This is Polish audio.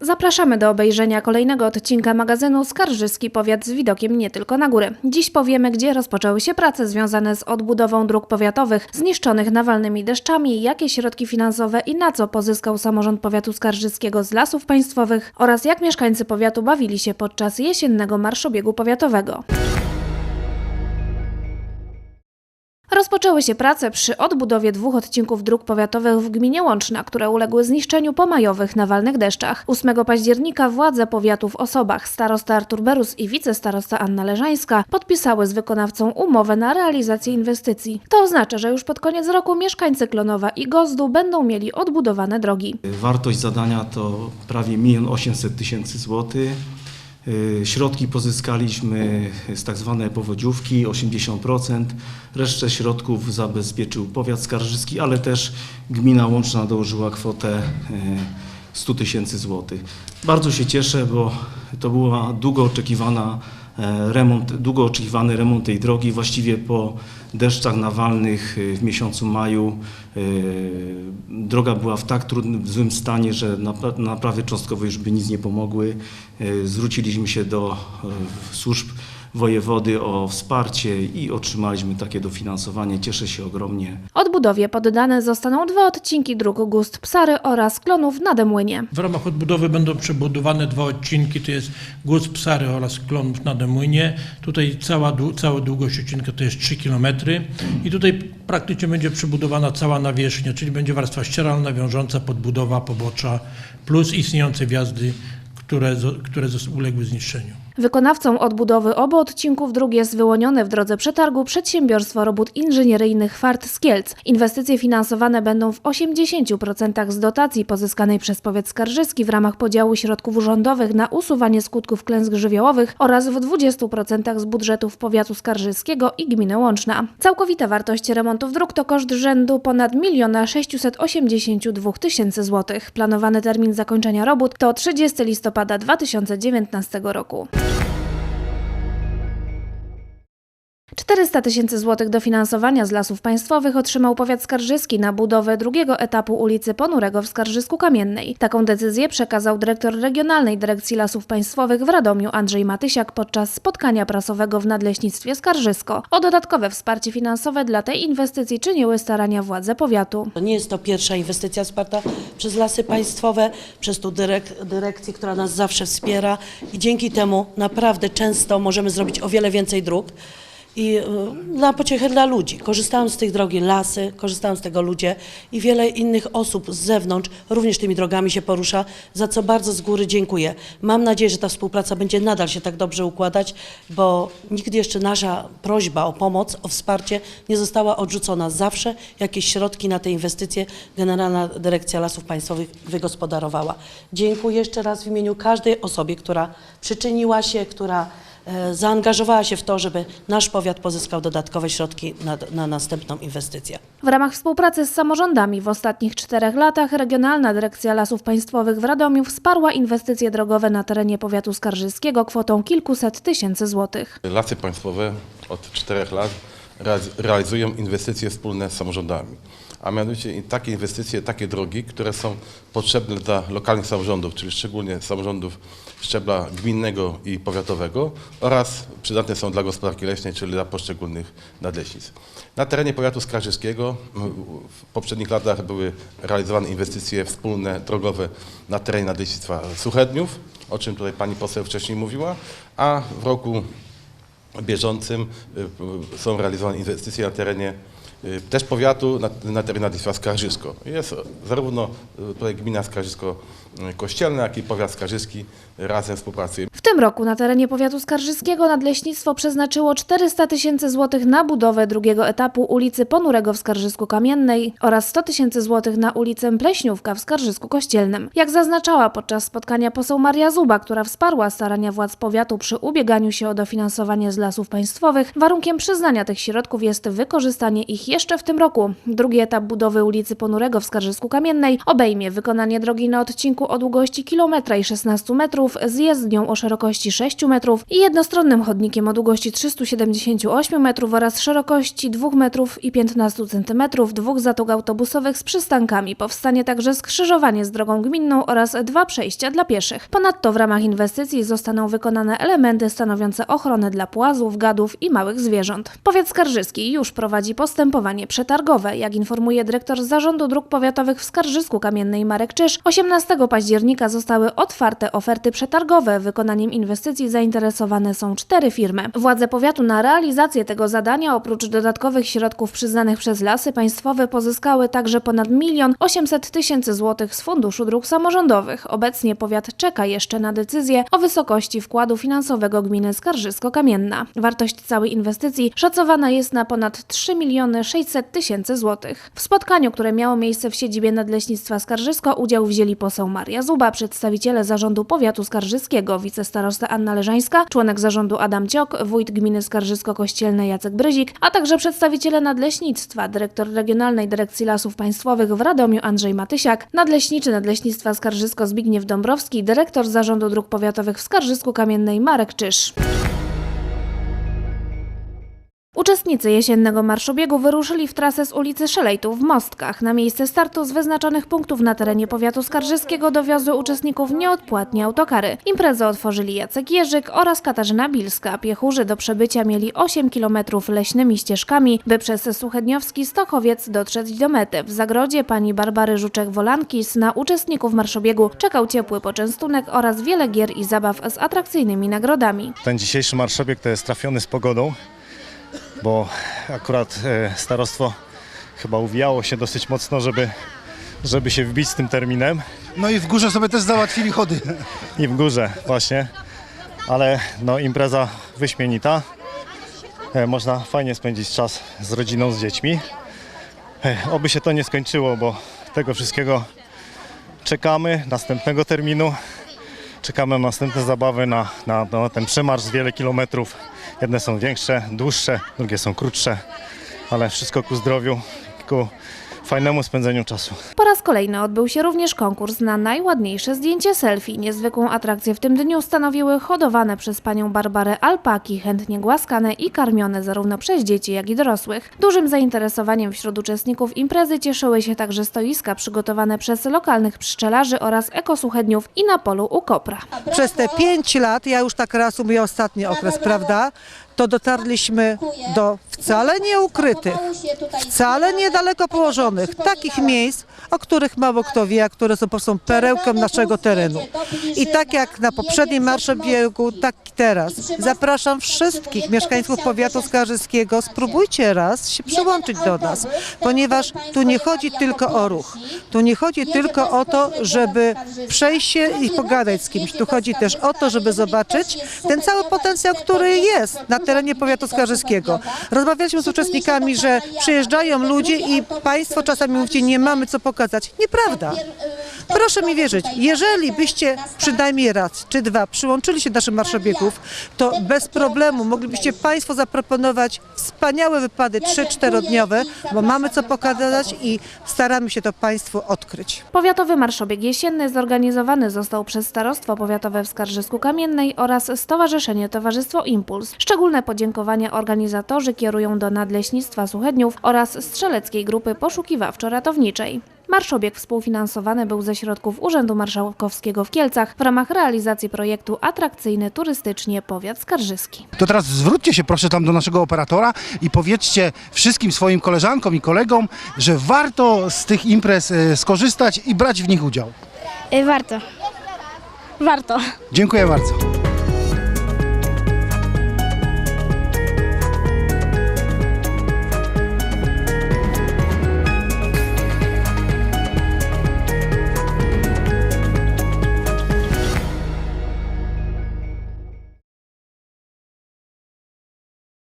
Zapraszamy do obejrzenia kolejnego odcinka magazynu Skarżyski Powiat z widokiem nie tylko na góry. Dziś powiemy, gdzie rozpoczęły się prace związane z odbudową dróg powiatowych zniszczonych nawalnymi deszczami, jakie środki finansowe i na co pozyskał samorząd powiatu skarżyskiego z lasów państwowych oraz jak mieszkańcy powiatu bawili się podczas jesiennego marszobiegu powiatowego. Rozpoczęły się prace przy odbudowie dwóch odcinków dróg powiatowych w gminie Łączna, które uległy zniszczeniu po majowych nawalnych deszczach. 8 października władze powiatu w Osobach, starosta Artur Berus i wicestarosta Anna Leżańska podpisały z wykonawcą umowę na realizację inwestycji. To oznacza, że już pod koniec roku mieszkańcy Klonowa i Gozdu będą mieli odbudowane drogi. Wartość zadania to prawie 1 800 tysięcy złotych. Y, Środki pozyskaliśmy z tak zwanej powodziówki 80%. Resztę środków zabezpieczył powiat skarżyski, ale też gmina Łączna dołożyła kwotę y, 100 tysięcy złotych. Bardzo się cieszę, bo to była długo oczekiwana remont, długo oczekiwany remont tej drogi. Właściwie po deszczach nawalnych y, w miesiącu maju y, droga była w tak trudnym, w złym stanie, że napra- naprawy cząstkowe już by nic nie pomogły. Zwróciliśmy się do służb wojewody o wsparcie i otrzymaliśmy takie dofinansowanie. Cieszę się ogromnie. Odbudowie poddane zostaną dwa odcinki dróg Gust Psary oraz Klonów na Demłynie. W ramach odbudowy będą przebudowane dwa odcinki, to jest Głos Psary oraz Klonów na Demłynie. Tutaj cała, cała długość odcinka to jest 3 km i tutaj praktycznie będzie przebudowana cała nawierzchnia, czyli będzie warstwa ścieralna, wiążąca, podbudowa, pobocza, plus istniejące wjazdy, które, które uległy zniszczeniu. Wykonawcą odbudowy obu odcinków dróg jest wyłonione w drodze przetargu Przedsiębiorstwo Robót Inżynieryjnych Fart z Kielc. Inwestycje finansowane będą w 80% z dotacji pozyskanej przez powiat skarżyski w ramach podziału środków rządowych na usuwanie skutków klęsk żywiołowych oraz w 20% z budżetów powiatu skarżyskiego i gminy Łączna. Całkowita wartość remontów dróg to koszt rzędu ponad 1 682 tysięcy złotych. Planowany termin zakończenia robót to 30 listopada 2019 roku. 400 tysięcy złotych dofinansowania z lasów państwowych otrzymał powiat skarżyski na budowę drugiego etapu ulicy Ponurego w Skarżysku Kamiennej. Taką decyzję przekazał dyrektor Regionalnej Dyrekcji Lasów Państwowych w Radomiu Andrzej Matysiak podczas spotkania prasowego w Nadleśnictwie Skarżysko. O dodatkowe wsparcie finansowe dla tej inwestycji czyniły starania władze powiatu. To nie jest to pierwsza inwestycja wsparta przez Lasy Państwowe, przez tą dyrek, dyrekcję, która nas zawsze wspiera i dzięki temu naprawdę często możemy zrobić o wiele więcej dróg. I y, dla pociechy dla ludzi. Korzystają z tych drogi lasy, korzystają z tego ludzie i wiele innych osób z zewnątrz również tymi drogami się porusza, za co bardzo z góry dziękuję. Mam nadzieję, że ta współpraca będzie nadal się tak dobrze układać, bo nigdy jeszcze nasza prośba o pomoc, o wsparcie nie została odrzucona. Zawsze jakieś środki na te inwestycje Generalna Dyrekcja Lasów Państwowych wygospodarowała. Dziękuję jeszcze raz w imieniu każdej osobie, która przyczyniła się, która zaangażowała się w to, żeby nasz powiat pozyskał dodatkowe środki na, na następną inwestycję. W ramach współpracy z samorządami w ostatnich czterech latach Regionalna Dyrekcja Lasów Państwowych w Radomiu wsparła inwestycje drogowe na terenie powiatu skarżyskiego kwotą kilkuset tysięcy złotych. Lasy Państwowe od czterech lat realizują inwestycje wspólne z samorządami. A mianowicie takie inwestycje, takie drogi, które są potrzebne dla lokalnych samorządów, czyli szczególnie samorządów szczebla gminnego i powiatowego oraz przydatne są dla gospodarki leśnej, czyli dla poszczególnych nadleśnictw. Na terenie powiatu skarżyskiego w poprzednich latach były realizowane inwestycje wspólne drogowe na terenie nadleśnictwa Suchedniów, o czym tutaj pani poseł wcześniej mówiła, a w roku bieżącym y, y, są realizowane inwestycje na terenie też powiatu, na, na terenie Nadwisła Skarżysko. Jest zarówno y, tutaj gmina Skarżysko-Kościelna, jak i powiat skarżyski razem współpracują. W tym roku na terenie powiatu skarżyskiego Nadleśnictwo przeznaczyło 400 tysięcy złotych na budowę drugiego etapu ulicy Ponurego w Skarżysku Kamiennej oraz 100 tysięcy złotych na ulicę Pleśniówka w Skarżysku Kościelnym. Jak zaznaczała podczas spotkania poseł Maria Zuba, która wsparła starania władz powiatu przy ubieganiu się o dofinansowanie z lasów państwowych, warunkiem przyznania tych środków jest wykorzystanie ich jeszcze w tym roku. Drugi etap budowy ulicy Ponurego w Skarżysku Kamiennej obejmie wykonanie drogi na odcinku o długości kilometra i 16 metrów z jezdnią o szerokości 6 metrów i jednostronnym chodnikiem o długości 378 metrów oraz szerokości 2 metrów i 15 centymetrów, dwóch zatog autobusowych z przystankami. Powstanie także skrzyżowanie z drogą gminną oraz dwa przejścia dla pieszych. Ponadto w ramach inwestycji zostaną wykonane elementy stanowiące ochronę dla płazów, gadów i małych zwierząt. Powiat skarżyski już prowadzi postępowanie przetargowe. Jak informuje dyrektor Zarządu Dróg Powiatowych w Skarżysku Kamiennej Marek Czyż, 18 października zostały otwarte oferty przetargowe. Wykonaniem inwestycji zainteresowane są cztery firmy. Władze powiatu na realizację tego zadania oprócz dodatkowych środków przyznanych przez Lasy Państwowe pozyskały także ponad milion 800 tysięcy złotych z Funduszu Dróg Samorządowych. Obecnie powiat czeka jeszcze na decyzję o wysokości wkładu finansowego gminy Skarżysko-Kamienna. Wartość całej inwestycji szacowana jest na ponad 3 miliony 600 tysięcy złotych. W spotkaniu, które miało miejsce w siedzibie Nadleśnictwa Skarżysko, udział wzięli poseł Maria Zuba, przedstawiciele Zarządu Powiatu Skarżyskiego, wicestarosta Anna Leżańska, członek zarządu Adam Ciok, wójt gminy Skarżysko-Kościelne Jacek Bryzik, a także przedstawiciele Nadleśnictwa, dyrektor Regionalnej Dyrekcji Lasów Państwowych w Radomiu Andrzej Matysiak, nadleśniczy Nadleśnictwa Skarżysko Zbigniew Dąbrowski, dyrektor Zarządu Dróg Powiatowych w Skarżysku Kamiennej Marek Czyż. Uczestnicy jesiennego marszobiegu wyruszyli w trasę z ulicy Szelejtów w Mostkach. Na miejsce startu z wyznaczonych punktów na terenie powiatu skarżyskiego dowiozły uczestników nieodpłatnie autokary. Imprezę otworzyli Jacek Jerzyk oraz Katarzyna Bilska. Piechurzy do przebycia mieli 8 km leśnymi ścieżkami, by przez Suchedniowski Stochowiec dotrzeć do mety. W zagrodzie pani Barbary Żuczek-Wolankis na uczestników marszobiegu czekał ciepły poczęstunek oraz wiele gier i zabaw z atrakcyjnymi nagrodami. Ten dzisiejszy marszobieg to jest trafiony z pogodą, bo akurat e, starostwo chyba uwijało się dosyć mocno, żeby, żeby się wbić z tym terminem No i w górze sobie też załatwili chody. i w górze właśnie, ale no impreza wyśmienita. E, Można fajnie spędzić czas z rodziną, z dziećmi. E, Oby się to nie skończyło, bo tego wszystkiego czekamy, następnego terminu. Czekamy na następne zabawy, na, na, na ten przemarsz z wiele kilometrów. Jedne są większe, dłuższe, drugie są krótsze, ale wszystko ku zdrowiu, ku fajnemu spędzeniu czasu. Po raz kolejny odbył się również konkurs na najładniejsze zdjęcie selfie. Niezwykłą atrakcję w tym dniu stanowiły hodowane przez panią Barbarę alpaki, chętnie głaskane i karmione zarówno przez dzieci, jak i dorosłych. Dużym zainteresowaniem wśród uczestników imprezy cieszyły się także stoiska przygotowane przez lokalnych pszczelarzy oraz ekosuchedniów i na polu u Kopra. Przez te pięć lat, ja już tak raz mówię ostatni okres, prawda, to dotarliśmy do wcale nieukrytych, wcale niedaleko położonych, takich miejsc, o których mało kto wie, a które są po prostu perełką naszego terenu. I tak jak na poprzednim marszobiegu, tak i teraz. Zapraszam wszystkich mieszkańców powiatu skarżyskiego, spróbujcie raz się przyłączyć do nas, ponieważ tu nie chodzi tylko o ruch. Tu nie chodzi tylko o to, żeby przejść się i pogadać z kimś. Tu chodzi też o to, żeby zobaczyć ten cały potencjał, który jest na terenie powiatu skarżyskiego. Rozmawialiśmy z uczestnikami, że przyjeżdżają ludzie i państwo czasami mówicie, nie mamy co pokazać. Nieprawda. Proszę mi wierzyć, jeżeli byście przynajmniej raz czy dwa przyłączyli się do naszych marszobiegów, to bez problemu moglibyście Państwo zaproponować wspaniałe wypady 3-4-dniowe, bo mamy co pokazać i staramy się to Państwu odkryć. Powiatowy Marszobieg Jesienny zorganizowany został przez Starostwo Powiatowe w Skarżysku Kamiennej oraz Stowarzyszenie Towarzystwo Impuls. Szczególne podziękowania organizatorzy kierują do Nadleśnictwa Suchedniów oraz Strzeleckiej Grupy Poszukiwawczo-Ratowniczej. Marszobieg współfinansowany był ze środków Urzędu Marszałkowskiego w Kielcach w ramach realizacji projektu Atrakcyjny turystycznie Powiat Skarżyski. To teraz zwróćcie się proszę tam do naszego operatora i powiedzcie wszystkim swoim koleżankom i kolegom, że warto z tych imprez e, skorzystać i brać w nich udział. Y, Warto. Warto. Dziękuję bardzo.